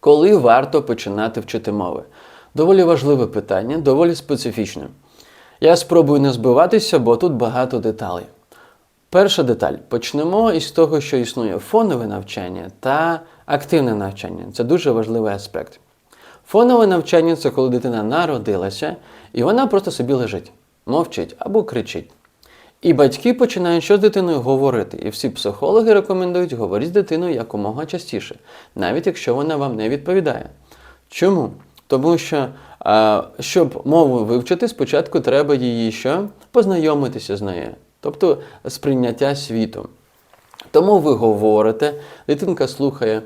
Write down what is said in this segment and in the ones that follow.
Коли варто починати вчити мови? Доволі важливе питання, доволі специфічне. Я спробую не збиватися, бо тут багато деталей. Перша деталь. Почнемо із того, що існує фонове навчання та активне навчання. Це дуже важливий аспект. Фонове навчання це коли дитина народилася і вона просто собі лежить, мовчить або кричить. І батьки починають що з дитиною говорити. І всі психологи рекомендують говорити з дитиною якомога частіше, навіть якщо вона вам не відповідає. Чому? Тому що, а, щоб мову вивчити, спочатку треба її що? Познайомитися з нею, тобто сприйняття світу. Тому ви говорите, дитинка слухає,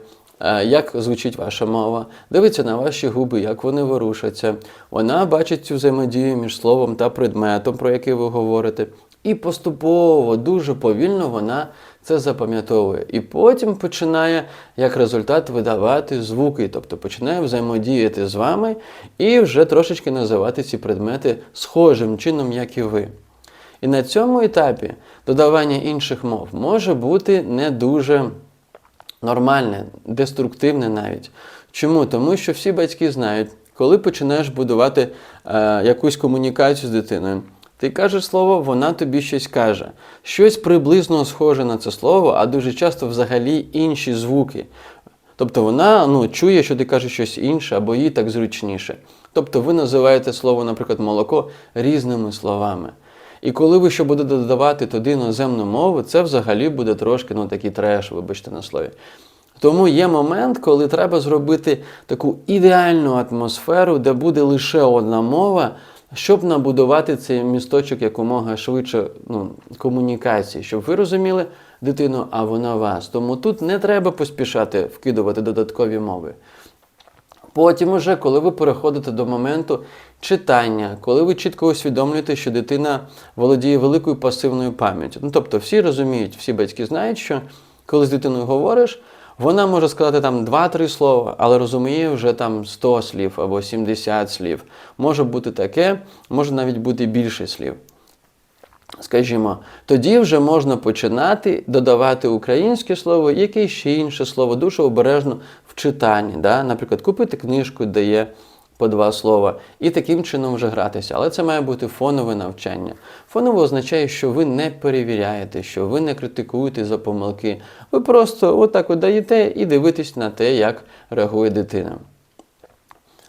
як звучить ваша мова, дивиться на ваші губи, як вони ворушаться. Вона бачить цю взаємодію між словом та предметом, про який ви говорите. І поступово, дуже повільно вона це запам'ятовує. І потім починає як результат видавати звуки, тобто починає взаємодіяти з вами і вже трошечки називати ці предмети схожим чином, як і ви. І на цьому етапі додавання інших мов може бути не дуже нормальне, деструктивне навіть. Чому? Тому що всі батьки знають, коли починаєш будувати е, якусь комунікацію з дитиною, ти кажеш слово, вона тобі щось каже. Щось приблизно схоже на це слово, а дуже часто взагалі інші звуки. Тобто вона ну, чує, що ти кажеш щось інше, або їй так зручніше. Тобто ви називаєте слово, наприклад, молоко різними словами. І коли ви ще будете додавати туди іноземну мову, це взагалі буде трошки ну, такий треш, вибачте на слові. Тому є момент, коли треба зробити таку ідеальну атмосферу, де буде лише одна мова, щоб набудувати цей місточок якомога швидше ну, комунікації, щоб ви розуміли дитину, а вона вас. Тому тут не треба поспішати вкидувати додаткові мови. Потім, уже, коли ви переходите до моменту читання, коли ви чітко усвідомлюєте, що дитина володіє великою пасивною пам'яттю. Ну, тобто всі розуміють, всі батьки знають, що коли з дитиною говориш, вона може сказати там 2-3 слова, але розуміє вже там 100 слів або 70 слів. Може бути таке, може навіть бути більше слів. Скажімо, тоді вже можна починати додавати українське слово, якесь ще інше слово, дуже обережно в читанні. Да? Наприклад, купити книжку, де є по два слова, і таким чином вже гратися. Але це має бути фонове навчання. Фонове означає, що ви не перевіряєте, що ви не критикуєте за помилки. Ви просто отак от даєте і дивитесь на те, як реагує дитина.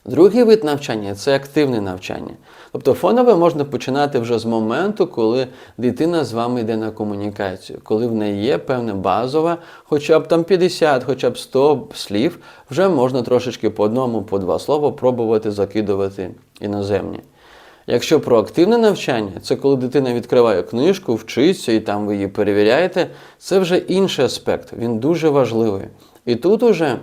Другий вид навчання це активне навчання. Тобто фонове можна починати вже з моменту, коли дитина з вами йде на комунікацію, коли в неї є певне базове, хоча б там 50, хоча б 100 слів, вже можна трошечки по одному, по два слова пробувати закидувати іноземні. Якщо про активне навчання, це коли дитина відкриває книжку, вчиться і там ви її перевіряєте, це вже інший аспект, він дуже важливий. І тут уже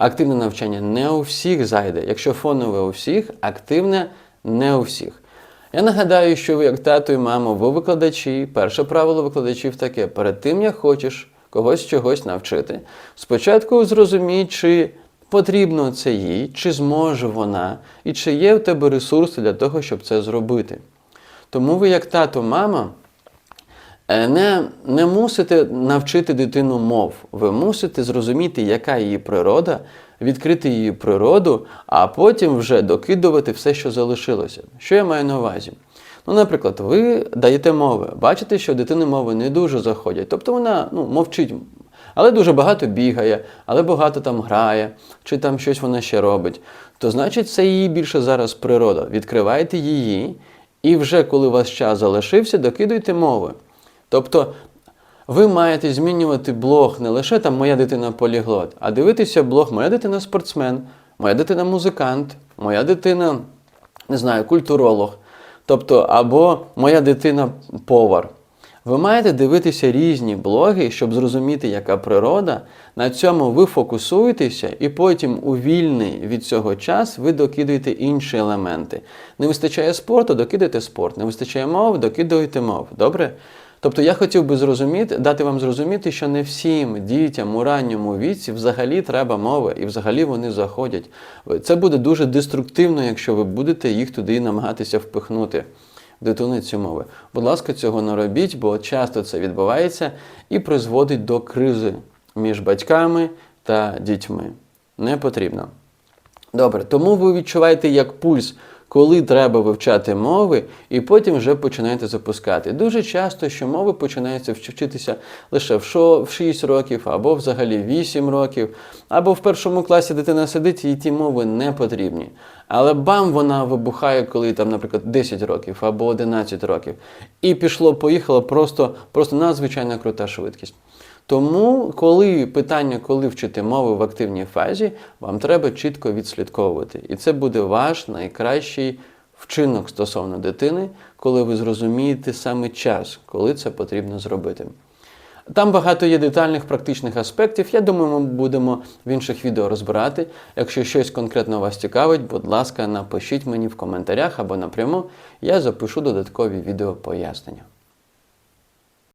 активне навчання не у всіх зайде. Якщо фонове у всіх, активне не у всіх. Я нагадаю, що ви, як тато і мамо, ви викладачі. Перше правило викладачів таке: перед тим, як хочеш когось чогось навчити, спочатку зрозумій, чи потрібно це їй, чи зможе вона, і чи є в тебе ресурси для того, щоб це зробити. Тому ви, як тато, мама, не, не мусите навчити дитину мов. Ви мусите зрозуміти, яка її природа, відкрити її природу, а потім вже докидувати все, що залишилося. Що я маю на увазі? Ну, наприклад, ви даєте мови, бачите, що дитини мови не дуже заходять. Тобто вона ну, мовчить, але дуже багато бігає, але багато там грає, чи там щось вона ще робить. То значить, це її більше зараз природа. Відкривайте її, і вже коли у вас час залишився, докидуйте мови. Тобто ви маєте змінювати блог не лише там моя дитина поліглот, а дивитися блог Моя дитина спортсмен, моя дитина музикант, моя дитина, не знаю, культуролог. Тобто, або моя дитина повар. Ви маєте дивитися різні блоги, щоб зрозуміти, яка природа. На цьому ви фокусуєтеся, і потім у вільний від цього час ви докидуєте інші елементи. Не вистачає спорту, докидайте спорт. Не вистачає мов, докидуєте мов. Добре? Тобто я хотів би зрозуміти, дати вам зрозуміти, що не всім дітям у ранньому віці взагалі треба мови, і взагалі вони заходять. Це буде дуже деструктивно, якщо ви будете їх туди намагатися впихнути. Дитини ці мови. Будь ласка, цього не робіть, бо часто це відбувається і призводить до кризи між батьками та дітьми. не потрібно. Добре, тому ви відчуваєте як пульс, коли треба вивчати мови, і потім вже починаєте запускати. Дуже часто, що мови починаються вчитися лише в шо- в 6 років, або взагалі 8 років, або в першому класі дитина сидить і ті мови не потрібні. Але бам, вона вибухає, коли там, наприклад, 10 років або 11 років. І пішло, поїхало просто, просто надзвичайно крута швидкість. Тому, коли питання, коли вчити мови в активній фазі, вам треба чітко відслідковувати. І це буде ваш найкращий вчинок стосовно дитини, коли ви зрозумієте саме час, коли це потрібно зробити. Там багато є детальних практичних аспектів. Я думаю, ми будемо в інших відео розбирати. Якщо щось конкретно вас цікавить, будь ласка, напишіть мені в коментарях або напряму. Я запишу додаткові відео пояснення.